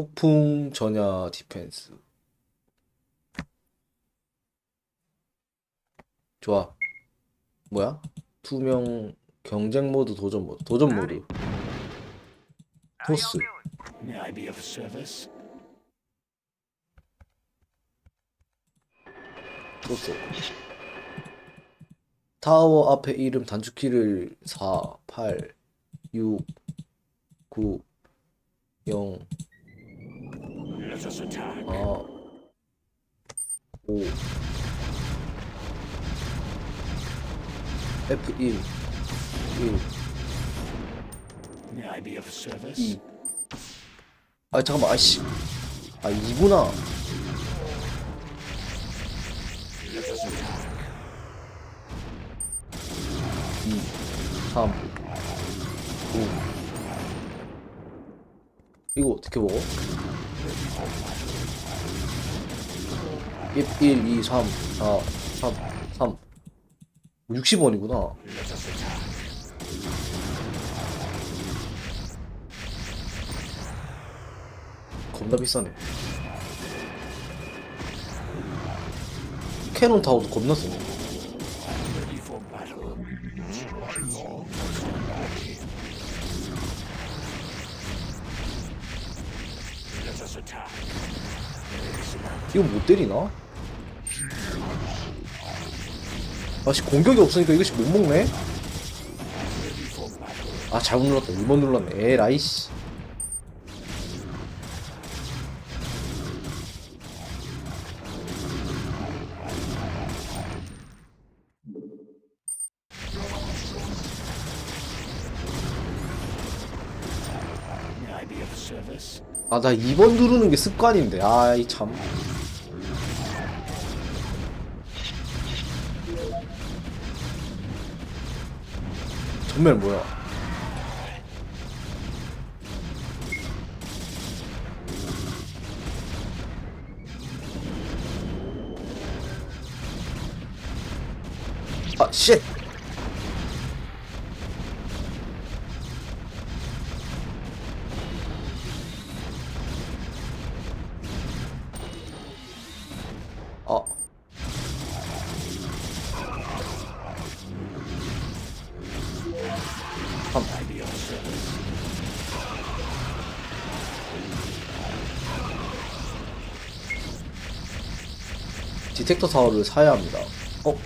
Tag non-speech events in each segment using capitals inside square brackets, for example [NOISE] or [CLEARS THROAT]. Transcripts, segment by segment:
폭풍 전야 디펜스. 좋아. 뭐야? 투명 경쟁 모드 도전 모드. 도전 모드. 토스. 토스. 타워 앞에 이름 단축키를 4, 8, 6, 9, 0, 4, 5, F1, 1, May I be of service? 2. 아 잠깐만 아씨 아 2구나 Let us attack. 2 3 5 이거 어떻게 먹어? 1, 1 2 3 4 3 3 60원이구나. Let us attack. 겁나 비싸네. 캐논 타워도 겁나 쓰네 이거 못 때리나? 아씨 공격이 없으니까 이것이 못 먹네? 아 잘못 눌렀다 2번 눌렀네 에라이 씨 May I be of service? 아 나 2번 누르는 게 습관인데. 아이 참. 전멸 뭐야? 아 쉣! 디텍터 타워를 사야 합니다. 어?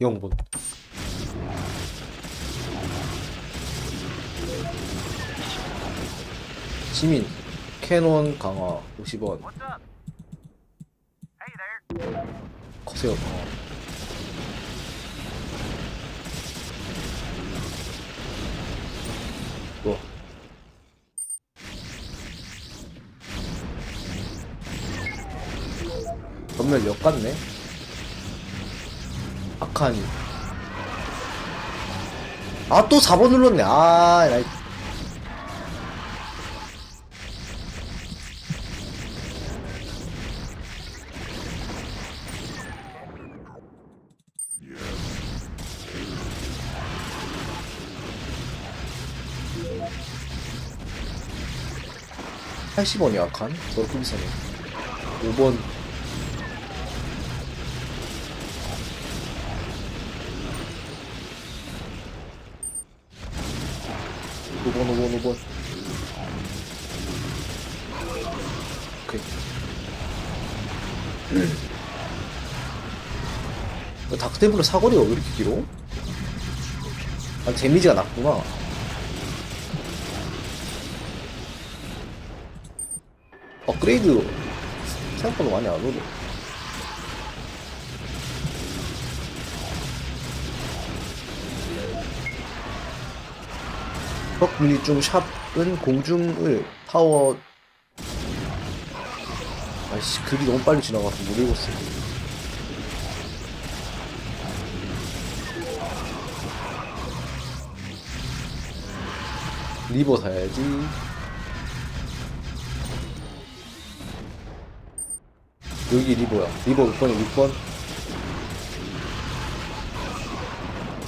0번. 시민, 캐논 강화 50원. What's up? Hey there. 커세어 강화. 뭐? 전멸 역 같네? 아카니. 아, 또 4번 눌렀네. 아, 나. 팔십 원이 아칸? 저렇게 비싸네. 5번. 오번오번오번 오케이. [CLEARS THROAT] 그 다크테블러 사거리가 왜 이렇게 길어? 아, 데미지가 낮구나. 업그레이드 생각보다 많이 안 오네. 적 유닛 중 샵은 공중을 타워. 아이씨 글이 너무 빨리 지나가서 못 읽었어. 리버 사야지. 여기 리버야. 리버 몇 번이야 6번.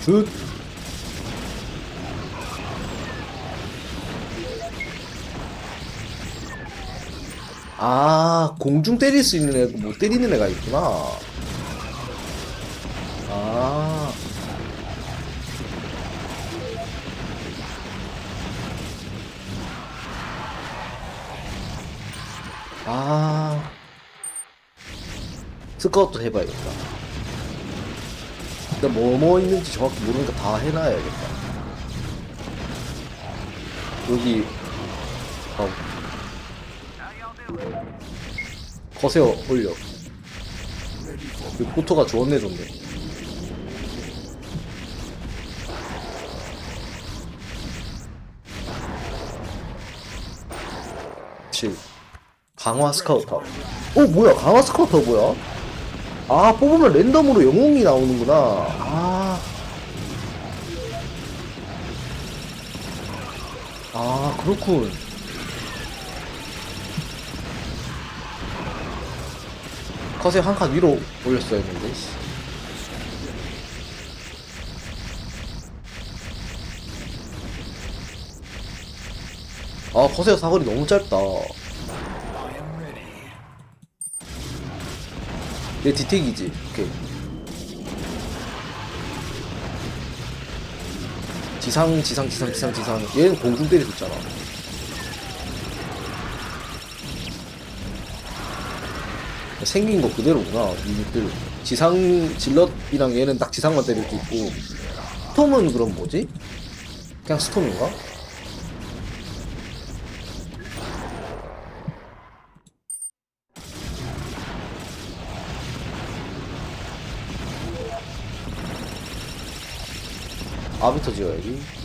슛 아, 공중 때릴 수 있는 애고 못 때리는 애가 있구나. 아. 아. 스카우트 해봐야겠다. 근데 뭐뭐 있는지 정확히 모르니까 다 해놔야겠다. 여기, 어, 거세요 올려. 그 포토가 좋네 좋네. 칠. 강화 스카우터. 어 뭐야? 강화 스카우터 뭐야? 아 뽑으면 랜덤으로 영웅이 나오는구나. 아. 아, 그렇군. 컷에 한 칸 위로 올렸어야 했는데. 씨. 아, 커세어 사거리 너무 짧다. 얘 디텍이지. 오케이. 지상, 지상, 지상, 지상, 지상. 얘는 공중 있잖아. 생긴 거 그대로구나 유닛들 지상 질럿이랑 얘는 딱 지상만 때릴 수 있고 스톰은 그럼 뭐지? 그냥 스톰인가? 아비터 지어야지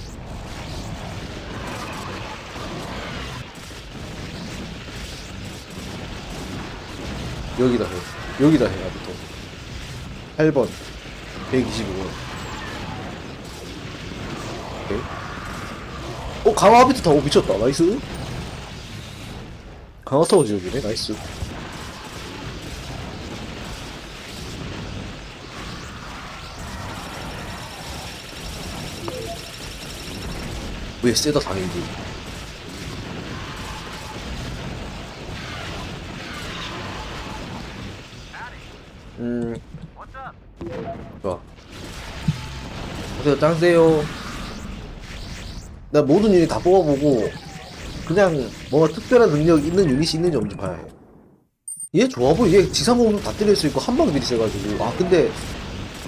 여기다 해. 여기다 해, 아비터. 8번. 125원. 오케이. 어, 강화 아비터 타고 미쳤다. 나이스. 강화 타워 지어주네. 나이스. 왜 세다 당연히. 음, What's up? 좋아. 보세요, 짱세요. 나 모든 유닛 다 뽑아보고, 그냥 뭔가 특별한 능력 있는 유닛이 있는지 없는지 봐야 해. 얘 좋아 보여. 얘 지상 공격 다 때릴 수 있고, 한방 미리 세가지고. 아, 근데,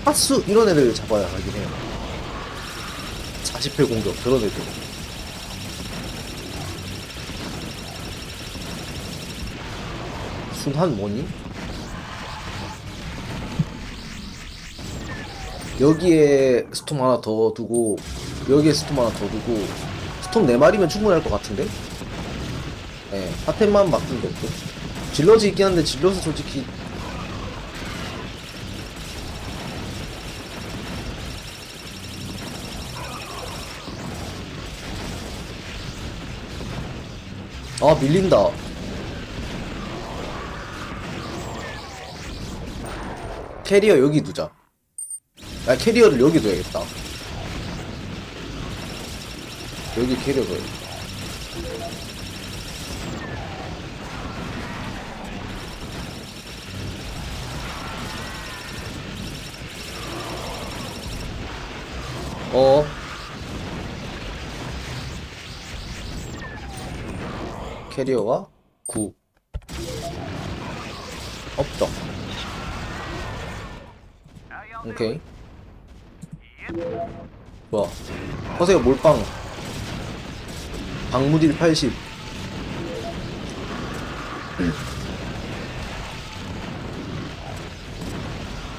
하스, 이런 애를 잡아야 하긴 해요. 40회 공격, 저런 애들. 순한 뭐니? 여기에 스톰 하나 더 두고 여기에 스톰 하나 더 두고 스톰 4마리면 충분할 것 같은데? 예, 파템만 바꾸면 됐고. 질럿이 있긴 한데 질럿은 솔직히 아 밀린다. 캐리어 여기 두자 아 캐리어를 여기 둬야겠다. 여기 캐리어 둬야겠다 어? 캐리어가? 9 없다? 오케이. 좋아. 허세요 몰빵. 방무딜 80.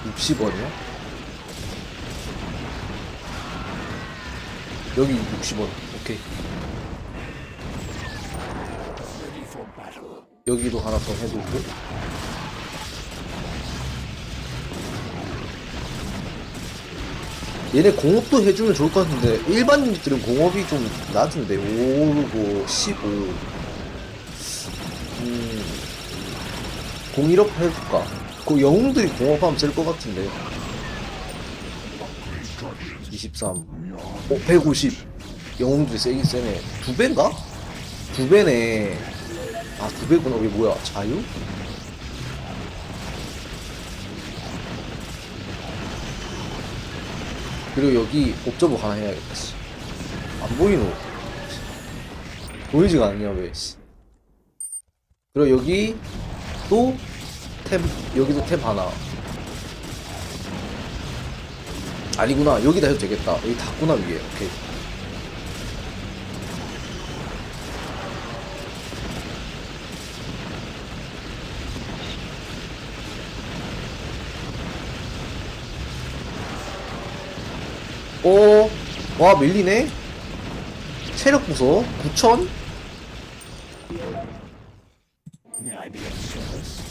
육십 원이야? 여기 60원. 오케이. 여기도 하나 더 해두고. 얘네 공업도 해주면 좋을 것 같은데 일반 유닛들은 공업이 좀 낮은데 5고 15 음, 01업 해줄까? 그 영웅들이 공업하면 될 것 같은데 23 어, 150 영웅들이 세긴 세네 두 배인가? 두 배네 아, 두 배구나. 이게 뭐야? 자유? 그리고 여기 옵저버 하나 해야겠다, 씨. 안 보이노? 보이지가 않냐, 왜, 씨. 그리고 여기 또 탭, 여기도 탭 하나. 아니구나. 여기다 해도 되겠다. 여기 닫구나, 위에. 오케이. 오, 와, 밀리네? 체력 부서 9천? May I be of service?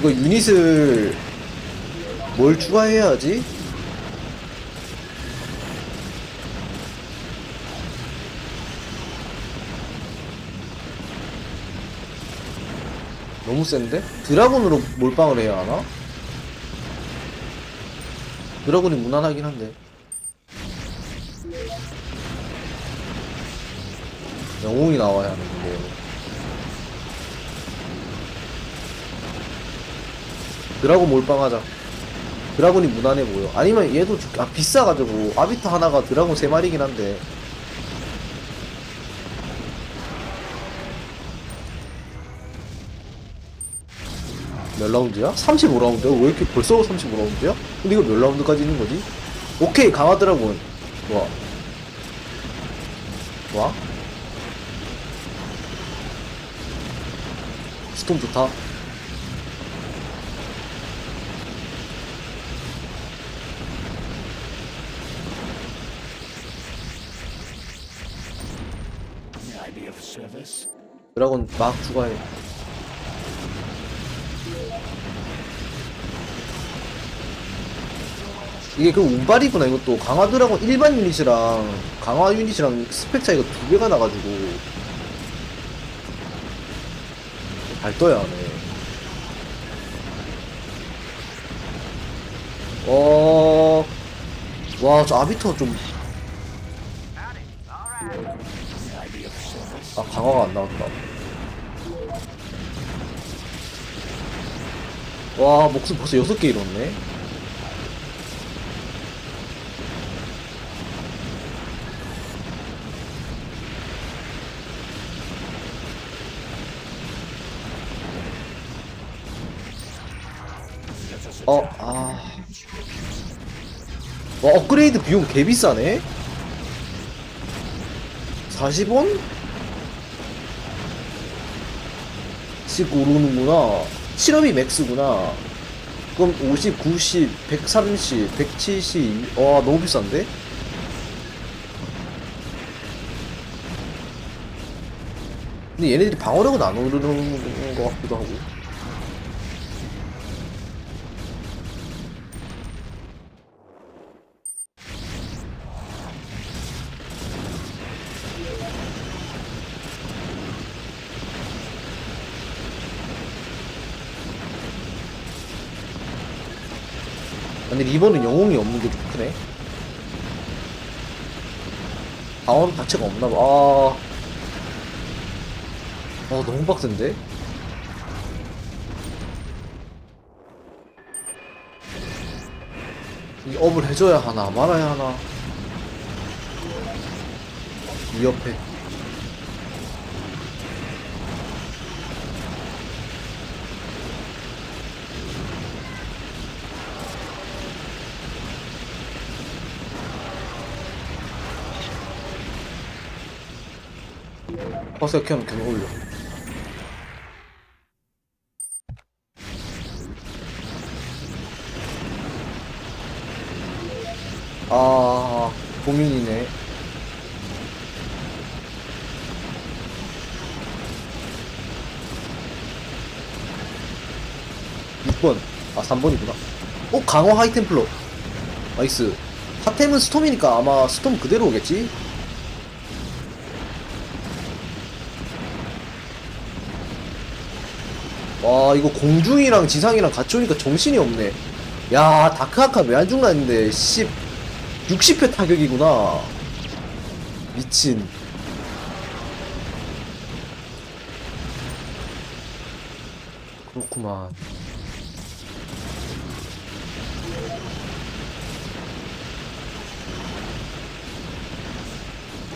이거 유닛을 뭘 추가해야 하지? 너무 센데? 드라곤으로 몰빵을 해야 하나? 드라곤이 무난하긴 한데 영웅이 나와야 하는데 드라곤 몰빵하자. 드라곤이 무난해 보여. 아니면 얘도 주- 아 비싸가지고 아비터 하나가 드라곤 세 마리긴 한데. 몇 라운드야? 35라운드야? 왜 이렇게 벌써 35라운드야? 근데 이거 몇 라운드까지 있는 거지? 오케이 강화 드라곤 좋아 좋아 스톰 좋다? 드라곤 막 추가해. 이게 그 운빨이구나 이것도 강화 드라곤 일반 유닛이랑 강화 유닛이랑 스펙 차이가 두 배가 나가지고 잘 떠야 하네. 어, 와, 저 아비터 좀? 아, 강화가 안 나왔다. 와, 목숨 벌써 여섯 개 잃었네. 어, 아. 와, 업그레이드 비용 개 비싸네? 40원? 씩 오르는구나. 실험이 맥스구나. 그럼 50, 90, 130, 170. 와, 너무 비싼데? 근데 얘네들이 방어력은 안 오르는 것 같기도 하고. 근데 리버는 영웅이 없는 게 좀 크네. 방어는 자체가 없나 봐. 아. 아, 너무 빡센데? 이 업을 해줘야 하나, 말아야 하나. 위협해. 버스가 켜면 그냥 올려. 아, 공윤이네. 육번아 3번이구나 어? 강화 하이템플러 나이스 핫템은 스톰이니까 아마 스톰 그대로 오겠지? 와 이거 공중이랑 지상이랑 같이 오니까 정신이 없네 야 다크아카 왜 안 죽나 했는데 10 60회 타격이구나 미친 그렇구만.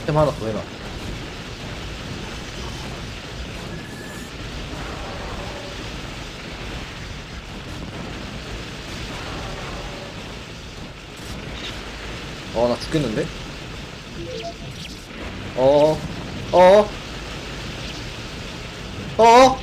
템 하나 더 해놔. 어, 나 죽겠는데? 어, 어, 어,